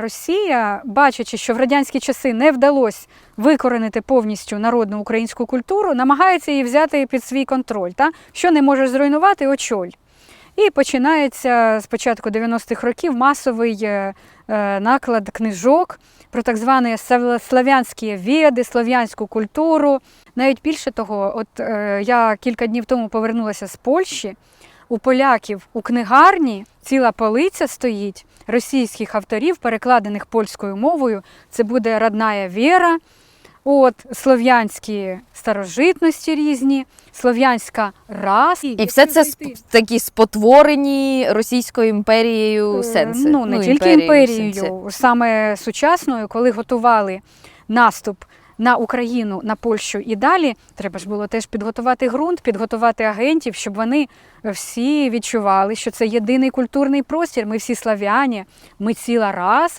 Росія, бачачи, що в радянські часи не вдалося викоренити повністю народну українську культуру, намагається її взяти під свій контроль. Та? Що не можеш зруйнувати, очоль. І починається з початку 90-х років масовий е, е, наклад книжок про так звані славянські веди, слов'янську культуру. Навіть більше того, от е, я кілька днів тому повернулася з Польщі. У поляків у книгарні ціла полиця стоїть російських авторів, перекладених польською мовою. Це буде родная віра, от слов'янські старожитності різні, слов'янська раса. І все це сп- такі спотворені Російською імперією Е, сенси. Ну, не тільки імперією, сенси. саме сучасною, коли готували наступ на Україну, на Польщу і далі, треба ж було теж підготувати ґрунт, підготувати агентів, щоб вони всі відчували, що це єдиний культурний простір. Ми всі слав'яні, ми ціла раса.